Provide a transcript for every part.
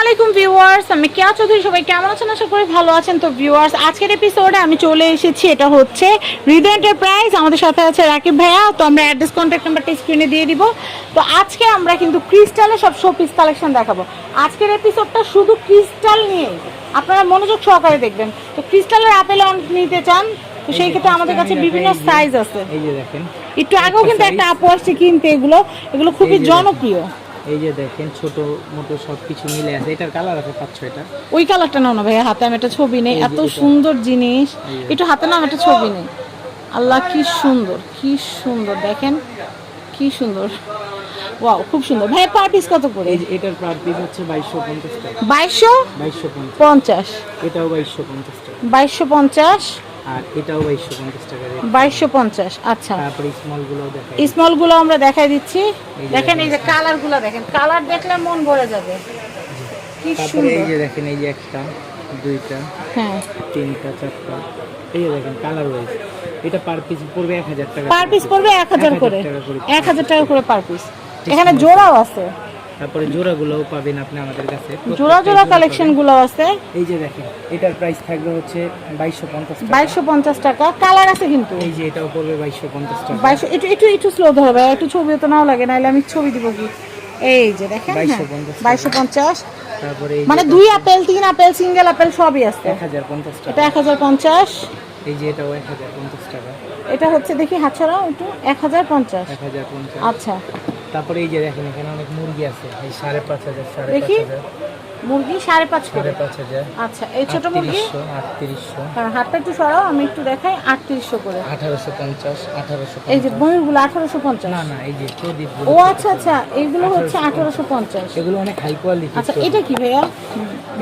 আলাইকুম ভিউয়ার্স আমি কেয়া চৌধুরী সবাই কেমন আছেন? আশা করি ভালো আছেন। তো ভিউয়ার্স আজকের এপিসোডে আমি চলে এসেছি এটা হচ্ছে হৃদয় এন্টারপ্রাইজ আমাদের সাথে আছে রাকিব ভাইয়া। তো আমরা অ্যাড্রেস কন্ট্যাক্ট নাম্বারটা স্ক্রিনে দিয়ে দিব। তো আজকে আমরা কিন্তু ক্রিস্টালের সব শো পিস কালেকশন দেখাবো। আজকের এপিসোডটা শুধু ক্রিস্টাল নিয়ে আপনারা মনোযোগ সহকারে দেখবেন। তো ক্রিস্টালের আপেল অন নিতে চান তো সেই ক্ষেত্রে আমাদের কাছে বিভিন্ন সাইজ আছে। এই যে দেখেন। একটু আগেও কিন্তু একটা আপু আসছে কিনতে এগুলো এগুলো খুবই জনপ্রিয়। এই যে দেখেন ছোট মোটো সব কিছু মিলে আছে। এটার কালার আছে পাঁচ ছয়টা। ওই কালারটা নাও না ভাইয়া হাতে আমি একটা ছবি নেই। এত সুন্দর জিনিস। একটু হাতে নাম একটা ছবি নেই। আল্লাহ কি সুন্দর কি সুন্দর। দেখেন কি সুন্দর। ওয়াও খুব সুন্দর। ভাই পার পিস কত করে? এটার পার পিস হচ্ছে বাইশশো পঞ্চাশ টাকা। বাইশশো বাইশশো পঞ্চাশ। পঞ্চাশ। এটাও বাইশশো পঞ্চাশ টাকা। বাইশশো পঞ্চাশ। আর এটাও বাইশশো পঞ্চাশ টাকা রেট। বাইশশো পঞ্চাশ আচ্ছা। তারপরে স্মলগুলো দেখাই স্মলগুলো আমরা দেখাই দিচ্ছি। দেখেন এই যে কালারগুলো দেখেন কালার দেখলে মন ভরে যাবে। কি তারপরে এই সুন্দর যে দেখেন এই যে একটা দুইটা হ্যাঁ। তিনটা চারটা এই যে দেখেন কালার ওয়াইজ এটা পার পিস পড়বে এক হাজার টাকা পার পিস পড়বে এক হাজার করে। টাকা করে এক হাজার টাকা করে পার পিস এখানে জোড়াও আছে। তারপরে জোড়াগুলোও পাবেন আপনি আমাদের কাছে। জোড়া জোড়া জোড়া কালেকশনগুলো আছে। এই যে দেখেন এটার প্রাইস থাকবে হচ্ছে বাইশশো পঞ্চাশ টাকা। কালার আছে কিন্তু। এই যে এটাও পড়বে বাইশশো পঞ্চাশ টাকা। বাইশশো একটু একটু একটু স্লো ধরবে একটু ছবি তো নাও লাগে নাহলে আমি ছবি দিব কি? এই যে দেখেন হ্যাঁ। 2250 তারপরে মানে দুই আপেল তিন আপেল সিঙ্গেল আপেল সবই আছে। এক হাজার পঞ্চাশ টাকা। এটা এক হাজার পঞ্চাশ। এই যে এটাও এক হাজার পঞ্চাশ টাকা। এটা হচ্ছে দেখি হাত ছাড়াও একটু। এক হাজার পঞ্চাশ। এক হাজার পঞ্চাশ। আচ্ছা। তারপরে এই যে দেখেন এখানে অনেক মুরগি আছে। এই সাড়ে পাঁচ হাজার সাড়ে পাঁচ। হাজার। মুরগি সাড়ে পাঁচ করে। পাঁচ হাজার। আচ্ছা এই ছোট মুরগি? আটত্রিশশো হ্যাঁ হাতটা একটু সরাও আমি একটু দেখাই আটত্রিশশো করে। আঠারোশো পঞ্চাশ আঠারোশো এই যে ময়ূরগুলো আঠারোশো পঞ্চাশ। না না এই যে প্রদীপ ও আচ্ছা আচ্ছা এইগুলো হচ্ছে আঠারোশো পঞ্চাশ। এগুলো অনেক হাই কোয়ালিটি আচ্ছা এটা কি ভাইয়া?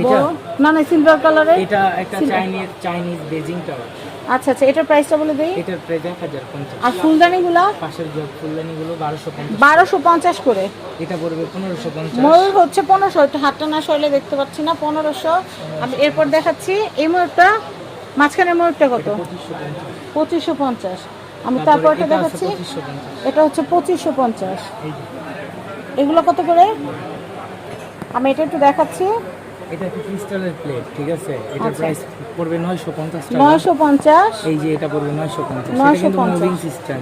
এটা? বড়? না না সিলভার কালারের এটা একটা চাইনিজ চাইনিজ বেজিং টাওয়ার আচ্ছা আচ্ছা এটার প্রাইসটা বলে দেই? এটার প্রাইস এক হাজার পঞ্চাশ। আর ফুলদানিগুলা? পাশের জব ফুলদানিগুলো বারোশো পঞ্চাশ। বারোশো পঞ্চাশ করে। এটা পড়বে পনেরোশো পঞ্চাশ। ময়ূর হচ্ছে পনেরোশো একটু হাতটা না সরলে দেখতে পাচ্ছি না পনেরোশো। আমি এরপর দেখাচ্ছি এই ময়ূরটা মাঝখানের ময়ূরটা কত? পঁচিশশো পঞ্চাশ। পঁচিশশো পঞ্চাশ। আমি তারপরে তারপরটা দেখাচ্ছি এটা হচ্ছে পঁচিশশো পঞ্চাশ। এই যে। এগুলো কত করে? আমি এটা একটু দেখাচ্ছি। এটা একটা ক্রিস্টালের প্লেট ঠিক আছে? আচ্ছা। প্রাইস পড়বে নয়শো পঞ্চাশ টাকা। নয়শো পঞ্চাশ? এই যে এটা পড়বে নয়শো পঞ্চাশ এটা কিন্তু 950 মুভিং সিস্টেম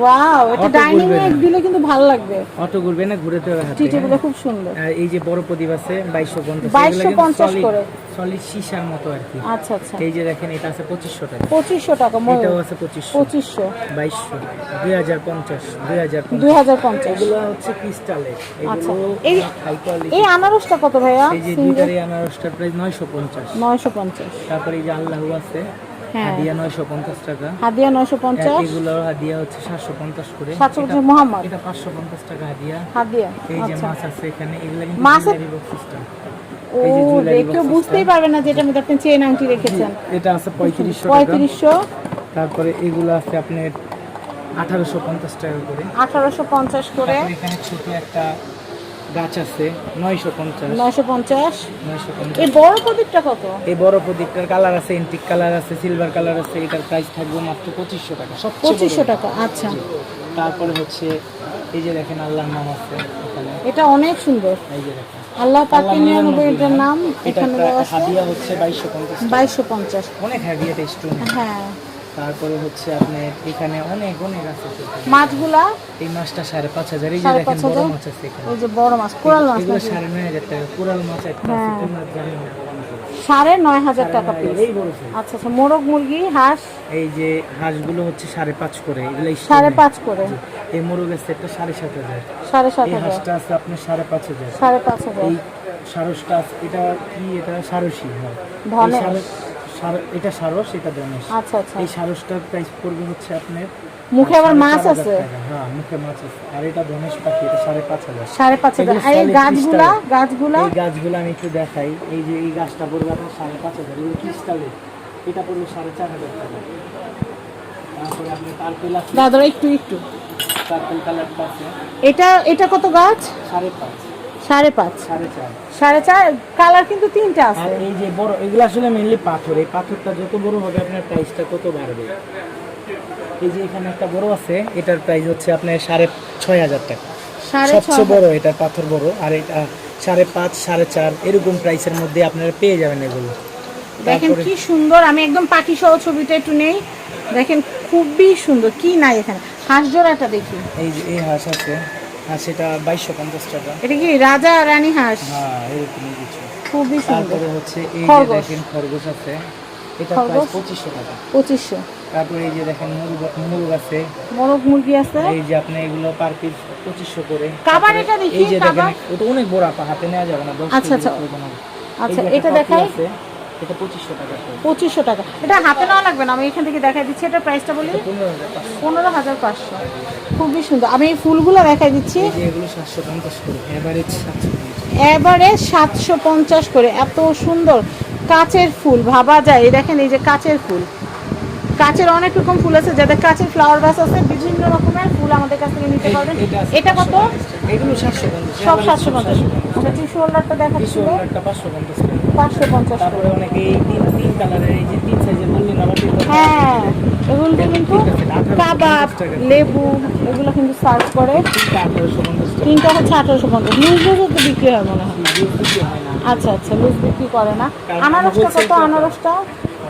ওয়াও এটা ডাইনিং এ। দিলে কিন্তু ভালো লাগবে। অটো ঘুরবে না ঘুরেতে হবে হাতে টিটিগুলো খুব সুন্দর। এই যে বড় প্রদীপ আছে বাইশশো পঞ্চাশ 2250 করে। সলিড সীসার মতো আর কি। আচ্ছা আচ্ছা। এই যে দেখেন এটা আছে পঁচিশশো টাকা। পঁচিশশো টাকা এটাও আছে পঁচিশশো। পঁচিশশো। বাইশশো দুই হাজার পঞ্চাশ দুই হাজার দুই পঞ্চাশ হাজার পঞ্চাশ। এগুলো হচ্ছে ক্রিস্টালের। আচ্ছা। এই এই আনারসটা কত ভাইয়া? এই যে সিঙ্গেল? আনারসটার প্রাইস নয়শো পঞ্চাশ। নয়শো পঞ্চাশ। তারপরে এই যে আল্লাহ আছে। হ্যাঁ হাদিয়া নয়শো পঞ্চাশ টাকা। হাদিয়া নয়শো পঞ্চাশ। এগুলো হাদিয়া হচ্ছে সাতশো পঞ্চাশ করে। সাতশো এটা- পঞ্চাশ মোহাম্মদ। এটা পাঁচশো পঞ্চাশ টাকা হাদিয়া। হাদিয়া এই যে আচ্ছা। মাছ আছে এখানে এগুলো কিন্তু মাছ- system। ও দেখে বুঝতেই system। পারবে না যে এটার মধ্যে আপনি চেন আংটি রেখেছেন। এটা আছে পঁয়ত্রিশশো টাকা। পঁয়ত্রিশশো। তারপরে এগুলো আছে আপনার আঠারোশো পঞ্চাশ টাকা করে। আঠারোশো পঞ্চাশ করে। এখানে ছোট একটা গাছ আছে নয়শো পঞ্চাশ। নয়শো পঞ্চাশ। এই বড় প্রদীপটা কত? এই বড় প্রদীপটার কালার আছে এন্টিক কালার আছে সিলভার কালার আছে এটার প্রাইস থাকবে মাত্র পঁচিশশো টাকা বড়। পঁচিশশো টাকা আচ্ছা। তারপরে হচ্ছে এই যে দেখেন আল্লাহর নাম আছে এটা অনেক সুন্দর। এই যে দেখেন। আল্লাহ পাকের নিরানব্বই এটার নাম এটা এখানে হাদিয়া হচ্ছে বাইশশো পঞ্চাশ বাইশশো পঞ্চাশ। অনেক হ্যাভি এটা স্টোন হ্যাঁ। তারপরে হচ্ছে আপনার এখানে অনেক অনেক আছে মাছগুলা? এই মাছটা সাড়ে পাঁচ হাজার এই যে দেখেন বড় মাছ আছে এখানে। ওই যে বড় মাছ কোরাল মাছ এগুলো সাড়ে নয় হাজার টাকা কোরাল মাছ একটা আছে কি জানি না। সাড়ে নয় হাজার টাকা পিস এই। আচ্ছা আচ্ছা মোরগ মুরগি হাঁস? এই যে হাঁসগুলো হচ্ছে সাড়ে পাঁচ করে এগুলো সাড়ে পাঁচ করে। এই মোরগের সেটটা সাড়ে সাত হাজার। সাড়ে সাত হাজার। হাঁসটা আছে আপনার সাড়ে পাঁচ হাজার। সাড়ে পাঁচ হাজার। এই সারসটা এটা কি? এটা সারসি হয়। এই সার- এটা সারস এটা ধনেশ আচ্ছা আচ্ছা। এই সারসটার প্রাইস পড়বে হচ্ছে আপনার মুখে আবার মাছ আছে? হ্যাঁ মুখে মাছ আছে। আর এটা ধনেশ পাখি এটা সাড়ে পাঁচ হাজার। সাড়ে পাঁচ হাজার। আর এই গাছগুলা গাছগুলা? এই গাছগুলো আমি একটু দেখাই। এই যে এই গাছটা পড়বে আপনার সাড়ে পাঁচ হাজার। এগুলো ক্রিস্টালের এটা পড়বে সাড়ে চার হাজার টাকা। তারপরে আপনি পার্পেল আছে। দাদা একটু একটু। পার্পেল কালারটা আছে। এটা এটা কত গাছ? সাড়ে পাঁচ। সাড়ে পাঁচ। সাড়ে চার। কালার কিন্তু তিনটা আছে। এই যে বড় এগুলো আসলে মেনলি পাথর। এই পাথরটা যত বড় হবে আপনার প্রাইসটা তত বাড়বে। এই যে এখানে একটা বড় আছে এটার প্রাইস হচ্ছে আপনার সাড়ে ছয় হাজার টাকা। সবচেয়ে বড় এটা পাথর বড় আর এটা সাড়ে পাঁচ সাড়ে চার এরকম প্রাইসের মধ্যে আপনারা পেয়ে যাবেন এগুলো। দেখেন কি সুন্দর আমি একদম পাখি সহ ছবিটা একটু নেই। দেখেন খুবই সুন্দর কি নাই এখানে। হাঁস জোড়াটা দেখি। এই যে এই হাঁস আছে। হাঁস এটা বাইশশো পঞ্চাশ টাকা। এটা কি রাজা রানী হাঁস? হ্যাঁ এরকমই কিছু। খুবই সুন্দর। তারপরে হচ্ছে এই যে দেখেন খরগোশ আছে এটা খরগোশ? পঁচিশশো টাকা। পঁচিশশো। তারপরে এই যে দেখেন মুরগ মুরগ আছে। মোরগ মুরগি আছে? এই যে আপনি এগুলো পার পিস পঁচিশশো করে। কাবার এটা দেখি, এই যে দেখেন। ওটা অনেক বড় আপা হাতে নেওয়া যাবে না আচ্ছা, আচ্ছা। আচ্ছা, এটা একটা দেখাই। এটা পঁচিশশো টাকা এটা হাতে নেওয়া লাগবে না আমি এখান থেকে দেখাই দিচ্ছি। এটা প্রাইসটা বলি? এটা পনেরো হাজার পাঁচশো। পনেরো হাজার পাঁচশো। খুবই সুন্দর। আমি এই ফুলগুলো দেখাই দিচ্ছি। এগুলো সাতশো পঞ্চাশ করে এভারেজ এত সুন্দর কাচের ফুল ভাবা যায়। দেখেন এই যে কাচের ফুল। কাচের অনেক রকম ফুল আছে যাদের কাচের ফ্লাওয়ার গাছ আছে বিভিন্ন রকমের ফুল আমাদের কাছ থেকে নিতে পারবেন। এটা কত? সব সাতশো পঞ্চাশ। আচ্ছা টিস্যু হোল্ডারটা একটা পাঁচশো পঞ্চাশ তারপরে অনেকে এই তিন তিন কালারের এই যে তিন সাইজের বললেন আবার তিন হ্যাঁ এগুলো কিন্তু কাবাব লেবু এগুলো কিন্তু সার্ভ করে। তিনটা হচ্ছে আঠারোশো পঞ্চাশ। লুজ তো বিক্রি হয় মনে হয়। আচ্ছা আচ্ছা লুজ বিক্রি করে না। আনারসটা কত? আনারসটা?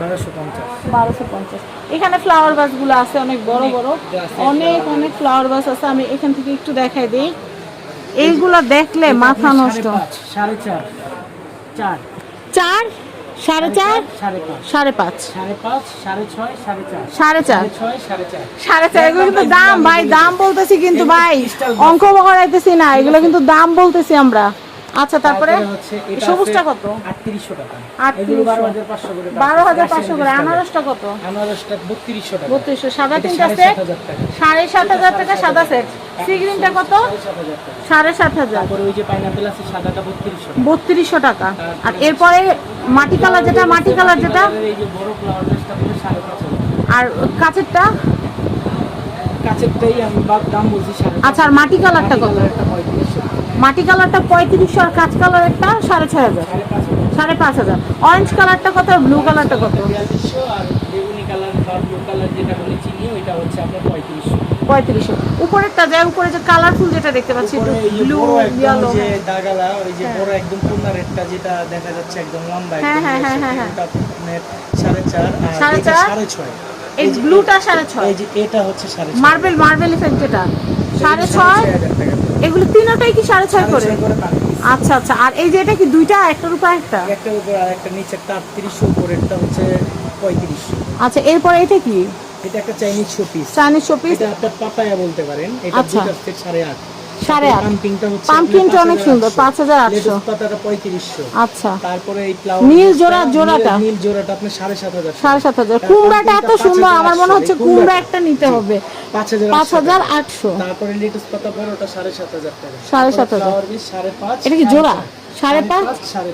বারোশো পঞ্চাশ। এখানে ফ্লাওয়ার গাছগুলো আছে অনেক বড় বড়। অনেক অনেক ফ্লাওয়ার গাছ আছে আমি এখান থেকে একটু দেখাই দিই। এইগুলো দেখলে মাথা নষ্ট। সাড়ে চার চার। চার? সাড়ে চার সাড়ে পাঁচ। সাড়ে চার। সাড়ে চার। এগুলো কিন্তু দাম ভাই দাম বলতেছি কিন্তু ভাই অঙ্ক বকরাইতেছি না এগুলো কিন্তু দাম বলতেছি আমরা। আচ্ছা তারপরে? সবুজটা কত? আটত্রিশশো টাকা। 3800 এগুলো বারো হাজার করে আনারসটা কত? আনারসটা বত্রিশশো টাকা। বত্রিশশো। সাদা এটা তিনটা সেট টাকা। টাকা সাদা সেট সি গ্রিনটা কত? টাকা। তারপরে ওই যে পাইনাপেল আছে সাদাটা টাকা। টাকা। আর এরপরে মাটি কালার যেটা মাটি কালার যেটা? এই যে বড় ফ্লাওয়ার আর কাঁচেরটা? কাছেরটাই আমি দাম বলছি আচ্ছা আর মাটি কালারটা কত? মাটি কালারটা পঁয়ত্রিশশো আর কাঁচ কালারেরটা সাড়ে ছয় হাজার। সাড়ে পাঁচ হাজার। অরেঞ্জ কালারটা কত আর ব্লু কালারটা কত? পঁয়ত্রিশশো উপরেরটা যায় উপরে যে কালারফুল যেটা দেখতে পাচ্ছি একটু উপরে এই যে ব্লু ইয়েলো ওই যে দাগালা ওই যে বড় একদম পূর্ণা রেটটা যেটা দেখা যাচ্ছে একদম লম্বা হ্যাঁ, হ্যাঁ, হ্যাঁ, হ্যাঁ, হ্যাঁ। সাড়ে চার সাড়ে চার? সাড়ে ছয়। এই ব্লুটা সাড়ে ছয়। এই যে এটা হচ্ছে সাড়ে মার্বেল মার্বেল ইফেক্ট যেটা। সাড়ে ছয়। এগুলো তিনটাই কি সাড়ে ছয় করে। আচ্ছা আচ্ছা। আর এই যে এটা কি দুইটা একটার উপর একটা একটার উপর আর একটা নিচে নিচেরটা উপর উপরেরটা হচ্ছে পঁয়ত্রিশ। আচ্ছা এরপরে এটা কি? এটা একটা চাইনিজ শোপিস চাইনিজ শোপিস এটা আপনার পাপায়া বলতে পারেন। এটা আচ্ছা। দুটার সাড়ে আট। সাড়ে আট। পাম্পকিনটা অনেক সুন্দর পাঁচ হাজার আটশো। পাতাটা পঁয়ত্রিশশো। আচ্ছা। তারপরে এই নীল জোড়া, জোড়াটা? নীল জোড়াটা আপনার সাড়ে সাত হাজার। সাড়ে সাত হাজার। তার কুমড়াটা এত সুন্দর আমার মনে হচ্ছে কুমড়া। একটা নিতে হবে। পাঁচ হাজার আটশো। তারপরে লেটুস পাতা বড়টা সাড়ে সাত হাজার টাকা। সাড়ে সাত হাজার। সাড়ে পাঁচ এটা কি জোড়া? চার। সাড়ে পাঁচ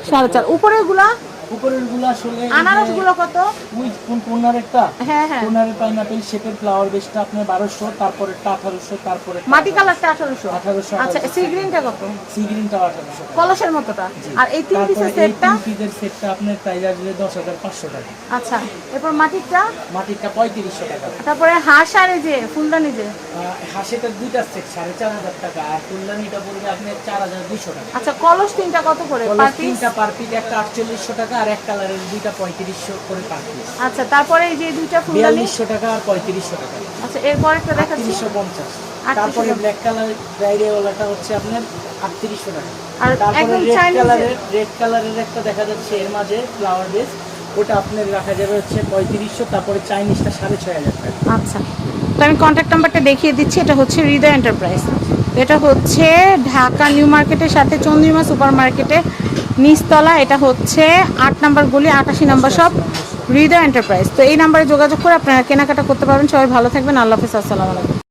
সাড়ে চার। উপরেরগুলা উপরের আসলে এই যে আনারসগুলো কত? ওই কোন কোনার একটা? হ্যাঁ হ্যাঁ। কোনারের পাইনাপেল শেপের ফ্লাওয়ার বেসটা আপনার বারোশো তারপরে আঠারোশো তারপরে মাটি কালারটা আঠারোশো? আঠারোশো আচ্ছা সি গ্রিনটা কত? সি গ্রিনটা আঠারোশো। কলসের মতোটা। আর এই তিন পিসের সেটটা তিন পিসের সেটটা আপনার প্রাইস আসবে দশ হাজার পাঁচশো টাকা। আচ্ছা এরপর তারপরে হাঁস আর এই যে ফুলদানি যে? আহ, হাঁসেটার দুইটা সেট সাড়ে চার হাজার টাকা। আর ফুলদানিটা পড়বে আপনার চার হাজার দুইশো টাকা। আচ্ছা কলস তিনটা কত করে? পার পিস তিনটা পার পিস একটা আটচল্লিশশো টাকা আর এক কালারের দুইটা পঁয়ত্রিশশো করে পার পিস আচ্ছা তারপরে এই যে দুইটা ফুলদানি টাকা আর পঁয়ত্রিশশো টাকা। আচ্ছা এরপর একটা পঞ্চাশ। তারপরে ব্ল্যাক কালার ডাইরিয়াওয়ালাটা হচ্ছে আপনার আটত্রিশশো টাকা। আর তারপরে রেড কালারের রেড কালারের একটা দেখা যাচ্ছে এর মাঝে ফ্লাওয়ার বেস ওটা আপনার রাখা যাবে হচ্ছে পঁয়ত্রিশশো তারপরে চাইনিজটা সাড়ে ছয় হাজার টাকা। আচ্ছা তো আমি কন্ট্যাক্ট নাম্বারটা দেখিয়ে দিচ্ছি। এটা হচ্ছে হৃদয় এন্টারপ্রাইজ এটা হচ্ছে ঢাকা নিউ মার্কেটের সাথে চন্দ্রিমা সুপার মার্কেটে নিচতলা, এটা হচ্ছে আট নাম্বার গলি, আটাশি নাম্বার সব হৃদয় এন্টারপ্রাইজ তো এই নাম্বারে যোগাযোগ করে আপনারা কেনাকাটা করতে পারবেন। সবাই ভালো থাকবেন। আল্লাহ হাফিজ। আসসালামু আলাইকুম।